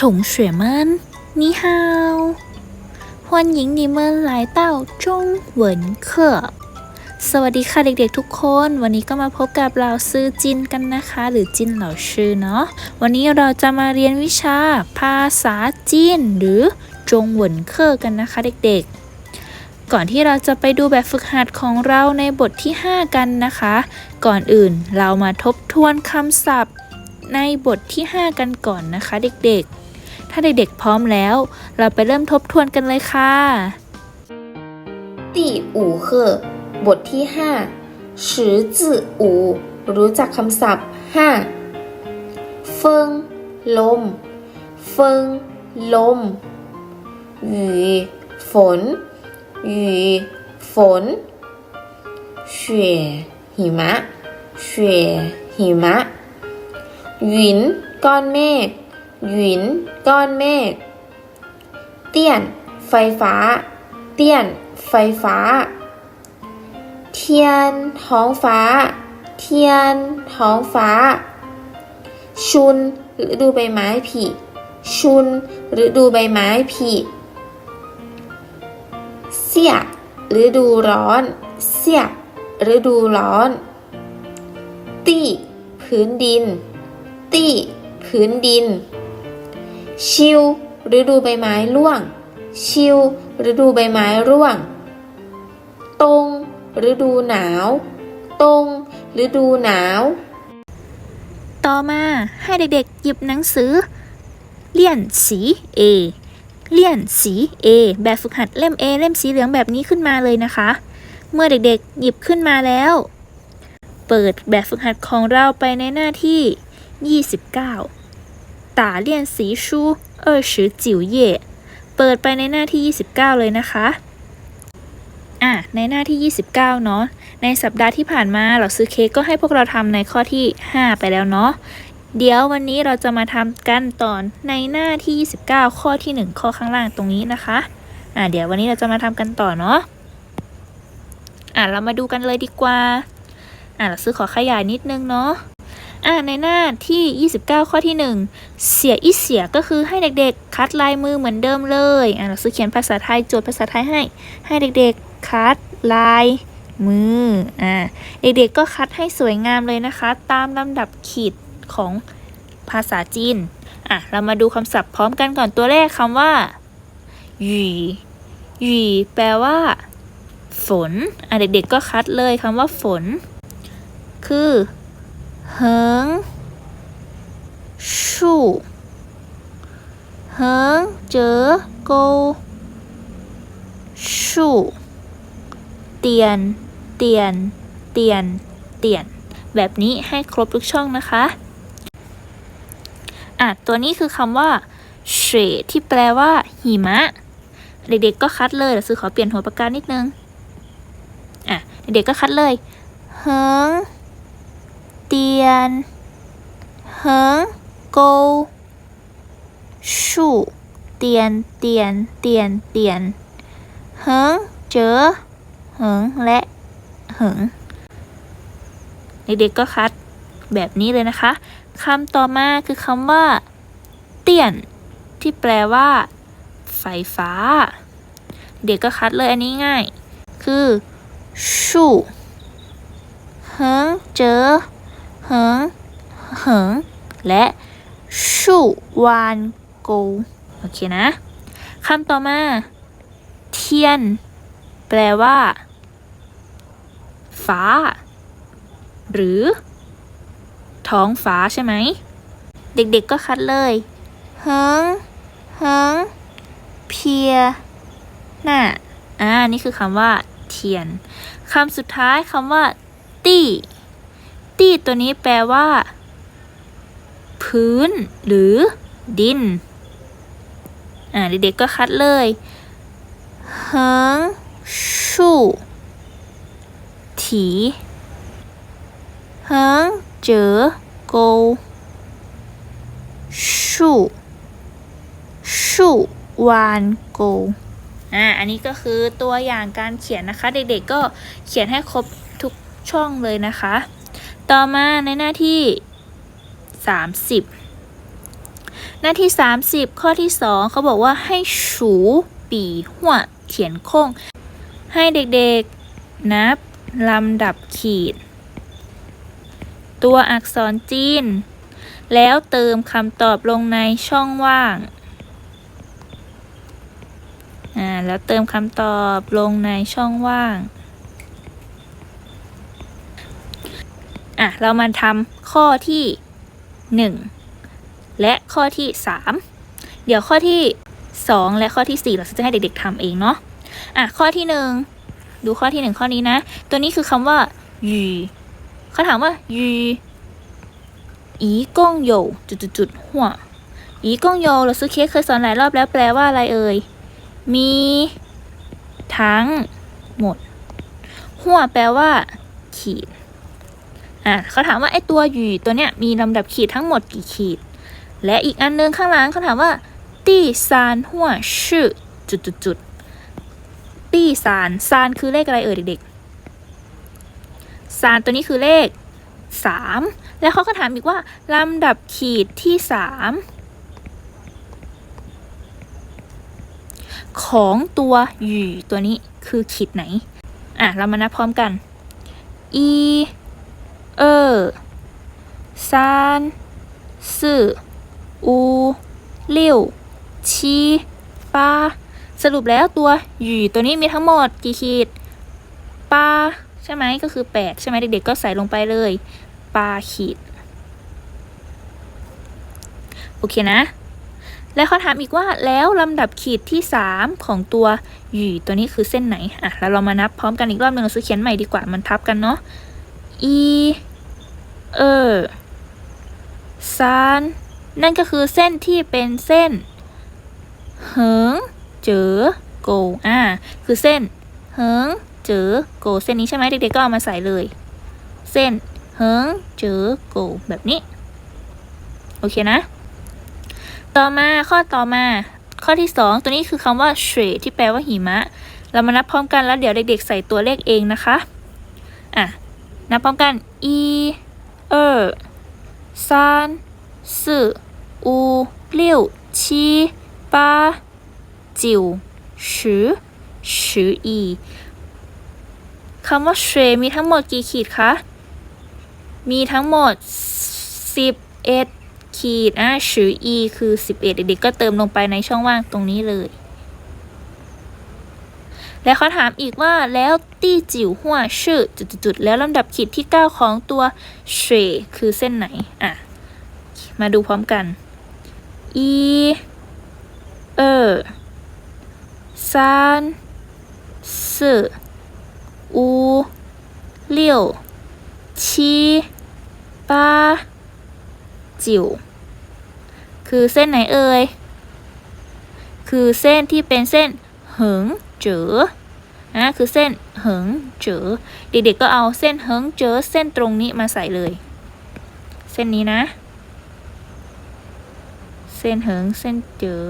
同学们，你好，欢迎你们来到中文课。สวัสดีค่ะเด็กๆทุกคน วันนี้ก็มาพบกับเราซื้อจินกันนะคะ หรือจินเหล่าชื่อเนาะ วันนี้เราจะมาเรียนวิชาภาษาจีนหรือจงเหวินเคอกันนะคะเด็กๆ ก่อนที่เราจะไปดูแบบฝึกหัดของเราในบทที่ 5 กันนะคะ ก่อนอื่นเรามาทบทวนคำศัพท์ในบทที่ 5 กันก่อนนะคะเด็กๆ ถ้าเด็กๆพร้อมแล้ว เราไปเริ่มทบทวนกันเลยค่ะตีอู่เหอบทที่ห้าชื่อจื่ออู่รู้จักคำศัพท์ห้าเฟิง ลม เฟิง ลมหยีฝนหยีฝน雪หิมะ雪หิมะหยินก้อนเมฆ หยิน ก้อนเมฆ เตี้ยน ไฟฟ้า เตี้ยน ไฟฟ้า เทียน ท้องฟ้า เทียน ท้องฟ้า ชุนฤดูใบไม้ผลิชุนฤดูใบไม้ผลิเสียฤดูร้อน เสียฤดูร้อน ตี้ พื้นดิน ตี้ พื้นดิน ชิวฤดูใบไม้ร่วง ชิวฤดูใบไม้ร่วง ตรงฤดูหนาว ตรงฤดูหนาว ต่อมาให้เด็กๆ หยิบหนังสือ เลี่ยนสี A เลี่ยนสี A แบบฝึกหัดเล่ม A เล่มสีเหลืองแบบนี้ขึ้นมาเลยนะคะ เมื่อเด็กๆ หยิบขึ้นมาแล้ว เปิดแบบฝึกหัดของเราไปในหน้าที่ 29 ตาเลียนสีชูเออชืจิวเย่เปิดไปในหน้าที่ 29 เลยนะคะอะในหน้าที่ 29 เนาะ ในสัปดาห์ที่ผ่านมาเราซื้อเค้กก็ให้พวกเราทำในข้อที่ 5 ไปแล้วเนาะ เดี๋ยววันนี้เราจะมาทำกันตอนในหน้าที่ 29 ข้อที่ 1 ข้อข้างล่างตรงนี้นะคะ อะเดี๋ยววันนี้เราจะมาทำกันต่อเนาะ อะเรามาดูกันเลยดีกว่า อะเราซื้อขอขยายนิดนึงเนาะ อะในหน้าที่ 29 ข้อที่ 1 เสียอีเสียก็คือให้เด็กๆ คัดลายมือเหมือนเดิมเลยอะเราซื้อเขียนภาษาไทยโจทย์ภาษาไทยให้ ให้เด็กๆ คัดลายมืออ่าเด็กๆก็คัดให้สวยงามเลยนะคะ ตามลำดับขีดของภาษาจีนอะเรามาดูคำศัพท์พร้อมกันก่อนตัวแรกคำว่าหยีหยีแปลว่า ฝนอะเด็กๆก็คัดเลยคำว่าฝน คือ เหิงชู่เหิงเจอโกชู่เตียน เตียน เตียน เตียน แบบนี้ให้ครบทุกช่องนะคะ อะ ตัวนี้คือคำว่าเฉที่แปลว่าหิมะ เด็กๆก็คัดเลยเดี๋ยวซื้อขอเปลี่ยนหัวปากกานิดนึง อะ เด็กๆก็คัดเลยเฮิง เตียนเฮิงโกชู่เตียนเตียนเตียนเตียนเฮิงเจอเหิงและเหิงเด็กๆก็คัดแบบนี้เลยนะคะคำต่อมาคือคำว่า เตี้ยน ที่แปลว่า ไฟฟ้า เด็กก็คัดเลยอันนี้ง่าย คือ ชู่เหิงเจอ เหิงเหิงและชูวานโกโอเคนะคำต่อมา เทียน แปลว่า ฟ้า หรือ ท้องฟ้าใช่ไหม เด็กๆก็คัดเลยเฮิงเฮิงเพียหน้าอ่า นี่คือคำว่า เทียนคำสุดท้ายคำว่า ตี้ ตี้ตัวนี้แปลว่า พื้น หรือ ดิน อ่า เด็กๆก็คัดเลยเฮิงชู่ถีเฮิงเจอโกชู่ชู่วานโกอ่า อันนี้ก็คือตัวอย่างการเขียนนะคะ เด็กๆก็เขียนให้ครบทุกช่องเลยนะคะ ต่อมาในหน้าที่ 30 หน้าที่ 30 ข้อที่ 2 เขาบอกว่าให้สูปีหัวเขียนโค้ง ให้เด็กๆ นับลำดับขีด ตัวอักษรจีน แล้วเติมคำตอบลงในช่องว่างอ่าแล้วเติมคำตอบลงในช่องว่าง อะ เรามาทำข้อที่ 1 และข้อที่ 3 เดี๋ยวข้อที่ 2 และข้อที่ 4 เราจะให้เด็กๆทำเองเนาะอะข้อที่ 1 ดูข้อที่ 1 ข้อนี้นะ ตัวนี้คือคำว่ายีเขาถามว่ายีอีกงโยจุดจุดจุดๆๆหัวอีกงโยเราซื้อเคสเคยสอนหลายรอบแล้วแปลว่าอะไรเอ่ย มีทั้งหมด หัวแปลว่า ขีด อะเขาถามว่าไอตัวหยีตัวเนี้ยมีลำดับขีดทั้งหมดกี่ขีด และอีกอันนึงข้างหลังเขาถามว่าตี้ซานหัวชื่อจุดจุดจุดตี้ซานซานคือเลขอะไรเอ่ยเด็กๆซานตัวนี้คือเลขสามแล้วเขาก็ถามอีกว่าลำดับขีดที่สามของตัวหยีตัวนี้คือขีดไหน อะ เรามานับพร้อมกันอี เออซานสื่ออูเลี่ยวชีป้าสรุปแล้วตัวหยีตัวนี้มีทั้งหมดกี่ขีดปาใช่ไหมก็คือ 8 ใช่ไหมเด็กๆก็ใส่ลงไปเลยปาขีด โอเคนะ แล้วเขาถามอีกว่าแล้วลำดับขีดที่ 3 ของตัวหยีตัวนี้คือเส้นไหน อะ แล้วเรามานับพร้อมกันอีกรอบหนึ่งเราซื้อเขียนใหม่ดีกว่ามันทับกันเนาะ อีเออซานนั่นก็คือเส้นที่เป็นเส้น เหิง เจอโกอ่าคือเส้น เหิง เจอโกเส้นนี้ใช่ไหมเด็กๆก็เอามาใส่เลย เส้น เหิง เจอโกแบบนี้ โอเคนะ ต่อมาข้อต่อมาข้อที่สองตัวนี้คือคำว่าเฉที่แปลว่าหิมะ เรามานับพร้อมกันแล้วเดี๋ยวเด็กๆใส่ตัวเลขเองนะคะ อะ นับพร้อมกันอีเออสามสี่ห้าหกเจ็ดแปดเก้าสิบสิบอีคำว่าเชมีทั้งหมดกี่ขีดคะ มีทั้งหมดสิบเอ็ดขีดอะชืออีคือสิบเอ็ดเด็กๆก็เติมลงไปในช่องว่างตรงนี้เลย และเขาถามอีกว่าแล้วตี้จิ๋วหัวชื่อจุดๆแล้วลำดับขีดที่ 9 ของตัวเฉคือเส้นไหน อะ มาดูพร้อมกัน อีเออซานสออูเลี่ยวชีป้าจิ๋วคือเส้นไหนเอ่ย คือเส้นที่เป็นเส้นหึง จ๋อนะคือเส้นเหิงเจ๋อเด็กๆก็เอาเส้นเหิงเจ๋อเส้นตรงนี้มาใส่เลย เส้นนี้นะ เส้นเหิงเส้นเจอ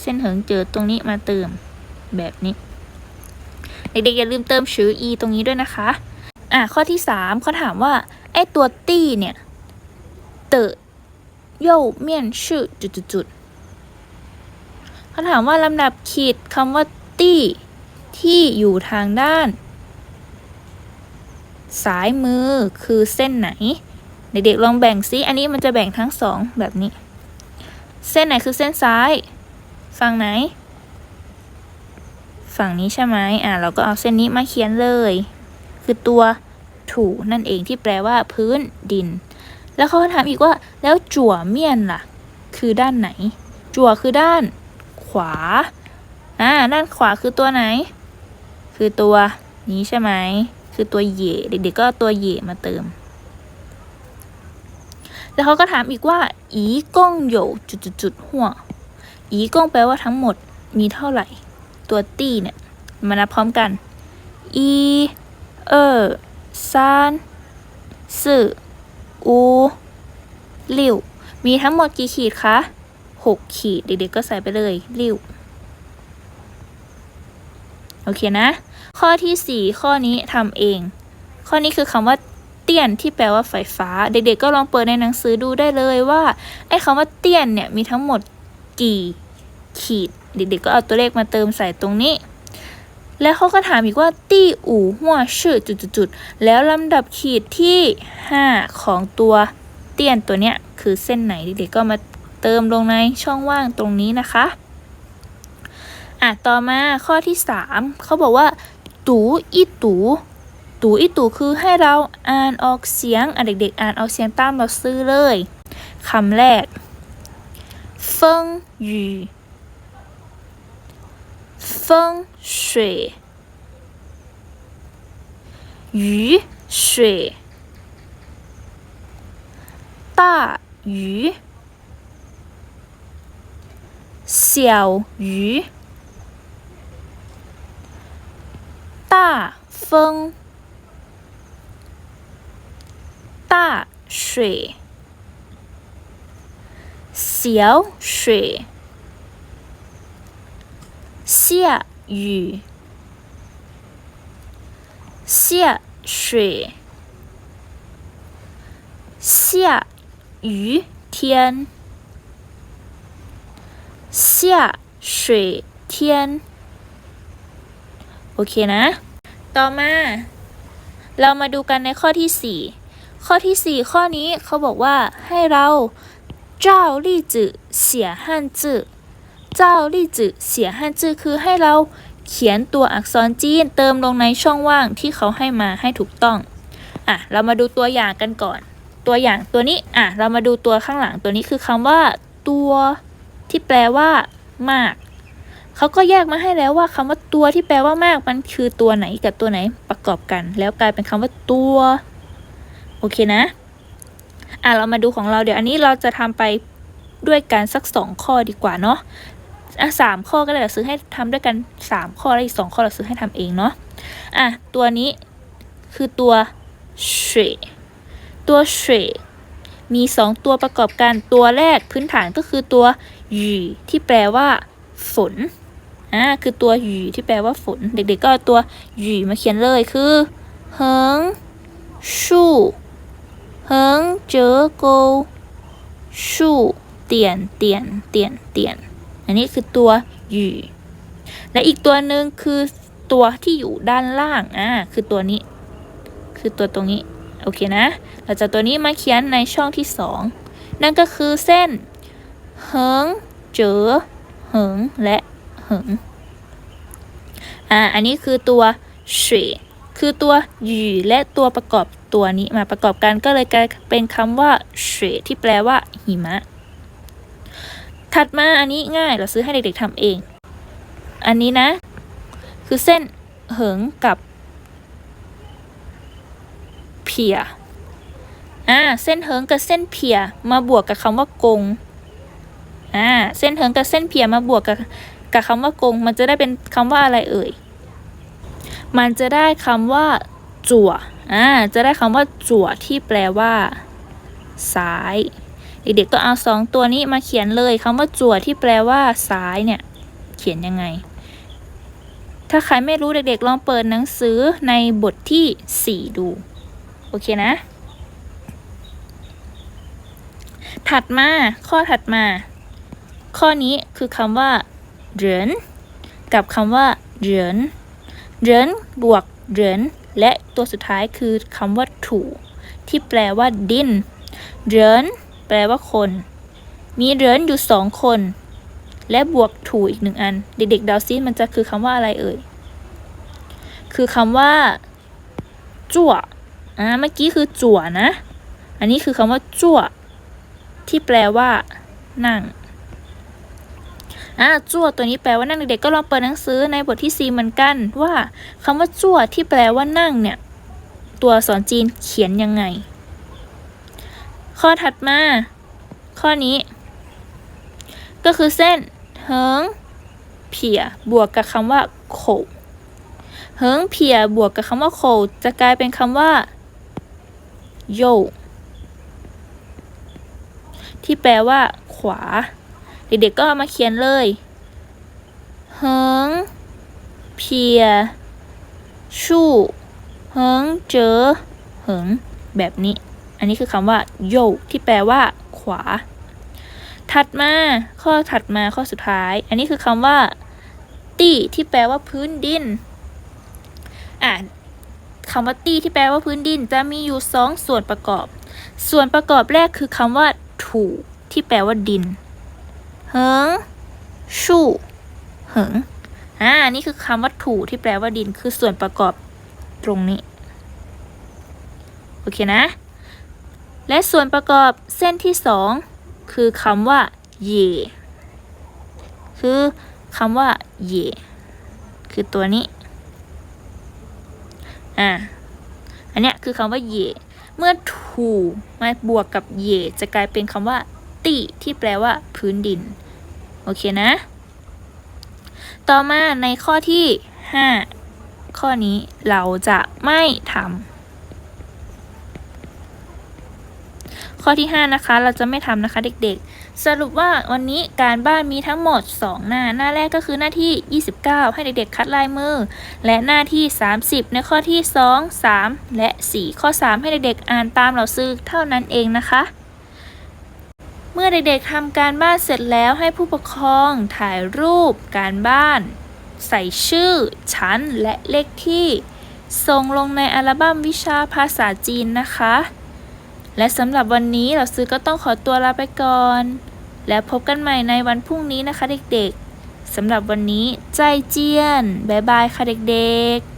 เส้นเหิงเจอตรงนี้มาเติมแบบนี้ เด็กๆอย่าลืมเติมชื่อ e ตรงนี้ด้วยนะคะอะข้อที่สามเขาถามว่าไอ้ตัวตี้เนี่ยเตะโย่เมียนชื่อจุดๆเขาถามว่าลำดับขีดคำว่าตี้ ที่อยู่ทางด้าน ซ้ายมือคือเส้นไหน เด็กๆลองแบ่งซิอันนี้มันจะแบ่งทั้งสองแบบนี้ เส้นไหนคือเส้นซ้าย ฝั่งไหน ฝั่งนี้ใช่ไหมอะเราก็เอาเส้นนี้มาเขียนเลย คือตัวถูนั่นเองที่แปลว่าพื้นดิน แล้วเขาถามอีกว่าแล้วจั่วเมียนล่ะ คือด้านไหน จั่วคือด้านขวา อ่า ด้านขวาคือตัวไหน คือตัวนี้ใช่ไหม คือตัวเหย่เด็กๆก็ตัวเหย่มาเติม แล้วเขาก็ถามอีกว่า อีกงโยจุดจุดๆหัวอีกงแปลว่าทั้งหมดมีเท่าไหร่ ตัวตี้เนี่ย มานับพร้อมกัน อีเออซานสี่ออูลิวมีทั้งหมดกี่ขีดคะหกขีด เด็กๆก็ใส่ไปเลยลิวโอเคนะ ข้อที่สี่ข้อนี้ทำเอง ข้อนี้คือคำว่าเตี้ยนที่แปลว่าไฟฟ้า เด็กๆ ก็ลองเปิดในหนังสือดูได้เลยว่าไอ้คำว่าเตี้ยนเนี่ยมีทั้งหมดกี่ขีด เด็กๆ ก็เอาตัวเลขมาเติมใส่ตรงนี้ แล้วเขาก็ถามอีกว่าตี้อู่หัวชื่อจุดๆๆแล้วลำดับขีดที่ 5 ของตัวเตี้ยนตัวเนี้ยคือเส้นไหนเด็กๆก็มาเติมลงในช่องว่างตรงนี้นะคะอะต่อมาข้อที่ 3 เขาบอกว่า ตูอีตูตูอีตูคือให้เราอ่านออกเสียงอะเด็กๆ อ่านออกเสียงตามเราซื้อเลยคำแรกฟงหยูเฟงสุยหยูสุยต้า小鱼。大风大水小水下雨下水下雨天下水天。 โอเคนะ ต่อมา เรามาดูกันในข้อที่ 4 ข้อที่ 4 ข้อนี้เขาบอกว่าให้เราเจ้าลี่จือเสียฮั่นจือเจ้าลี่จือเสียฮั่นจือคือให้เราเขียนตัวอักษรจีนเติมลงในช่องว่างที่เขาให้มาให้ถูกต้องอะเรามาดูตัวอย่างกันก่อน ตัวอย่างตัวนี้อะเรามาดูตัวข้างหลังตัวนี้คือคำว่า ตัวที่แปลว่ามาก เขาก็แยกมาให้แล้วว่าคำว่าตัวที่แปลว่ามากมันคือตัวไหนกับตัวไหนประกอบกัน แล้วกลายเป็นคำว่าตัว โอเคนะ อะเรามาดูของเราเดี๋ยวอันนี้เราจะทำไปด้วยกันสักสองข้อดีกว่าเนาะอะสามข้อก็ได้เราซื้อให้ทำด้วยกันสามข้อแล้วอีกสองข้อเราซื้อให้ทำเองเนาะอะตัวนี้คือตัว水ตัว水มีสองตัวประกอบกันตัวแรกพื้นฐานก็คือตัวหยีที่แปลว่าฝน อ่าคือตัวหยีที่แปลว่าฝน เด็กๆก็เอาตัวหยีมาเขียนเลยคือเฮิงชู่เฮิงเจอโกชู่เตียนเตียนเตียนเตียนอันนี้คือตัวหยีและอีกตัวหนึ่งคือตัวที่อยู่ด้านล่างอ่าคือตัวนี้ คือตัวตรงนี้โอเคนะ เราจะตัวนี้มาเขียนในช่องที่สองนั่นก็คือเส้นเฮิงเจอเหิงและ เหิงอ่าอันนี้คือตัวเฉคือตัวหยีและตัวประกอบตัวนี้มาประกอบกันก็เลยกลายเป็นคำว่าเฉที่แปลว่าหิมะ ถัดมาอันนี้ง่ายเราซื้อให้เด็กๆทำเอง อันนี้นะ คือเส้นเหิงกับเพียอ่าเส้นเหิงกับเส้นเพียมาบวกกับคำว่ากงอ่าเส้นเหิงกับเส้นเพียมาบวกกับ กับคำว่ากง มันจะได้เป็นคำว่าอะไรเอ่ย มันจะได้คำว่า จั่วอ่าจะได้คำว่าจั่วที่แปลว่า ซ้ายเด็กๆก็เอาสองตัวนี้มาเขียนเลยคำว่าจั่วที่แปลว่าซ้ายเนี่ย เขียนยังไง ถ้าใครไม่รู้เด็กๆ ลองเปิดหนังสือในบทที่ 4 ดู โอเคนะ ถัดมาข้อถัดมา ข้อนี้คือคำว่า เหรินกับคำว่าเหรินเหรินบวกเหรินและตัวสุดท้ายคือคำว่าถูที่แปลว่าดินเหรินแปลว่าคน มีเหรินอยู่สองคน และบวกถูอีกหนึ่งอัน เด็กๆดาวซิมันจะคือคำว่าอะไรเอ่ย คือคำว่าจั่วอ่าเมื่อกี้คือจั่วนะ อันนี้คือคำว่าจั่วที่แปลว่านั่ง อ่าจั่วตัวนี้แปลว่านั่งเด็กๆก็ลองเปิดหนังสือในบทที่ 4 เหมือนกัน ว่าคำว่าจั่วที่แปลว่านั่งเนี่ย ตัวอักษรจีนเขียนยังไง ข้อถัดมา ข้อนี้ ก็คือเส้นเฮิงเพียบวกกับคำว่าโขเฮิงเพียบวกกับคำว่าโขจะกลายเป็นคำว่าโยที่แปลว่า ขวา เด็กๆก็เอามาเขียนเลยเฮิงเพียชู่เฮิงเจอเหิงแบบนี้ อันนี้คือคำว่าโยที่แปลว่า ขวา ถัดมาข้อถัดมาข้อสุดท้าย อันนี้คือคำว่า ตี้ที่แปลว่าพื้นดินอะคำว่าตี้ที่แปลว่าพื้นดิน จะมีอยู่สองส่วนประกอบ ส่วนประกอบแรกคือคำว่า ถูที่แปลว่าดิน เหิงชู่เหิงอ่านี่คือคำว่าถูที่แปลว่าดินคือส่วนประกอบตรงนี้ โอเคนะ และส่วนประกอบเส้นที่สองคือคำว่าเยคือคำว่าเยคือตัวนี้ อ่า อันเนี้ยคือคำว่าเยเมื่อถูมาบวกกับเยจะกลายเป็นคำว่า ติ ที่แปลว่า พื้นดิน โอเคนะ ต่อมาในข้อที่ 5 ข้อนี้เราจะไม่ทำข้อที่ 5 นะคะ เราจะไม่ทำนะคะเด็กๆ สรุปว่าวันนี้การบ้านมีทั้งหมด 2 หน้า หน้าแรกก็คือหน้าที่ 29 ให้เด็กๆ คัดลายมือ และหน้าที่ 30 ในข้อที่ 2 3 และ 4 ข้อ 3 ให้เด็กๆ อ่านตามเราซื้อเท่านั้นเองนะคะ มื่อเด็กๆทำการบ้านเสร็จแล้วให้ผู้ปกครองถ่ายรูปการบ้าน ใส่ชื่อ ชั้น และเลขที่ ส่งลงในอัลบั้มวิชาภาษาจีนนะคะ และสำหรับวันนี้เราซื้อก็ต้องขอตัวลาไปก่อน แล้วพบกันใหม่ในวันพรุ่งนี้นะคะเด็กๆสำหรับวันนี้ใจเจียน บ๊ายบายค่ะเด็กๆ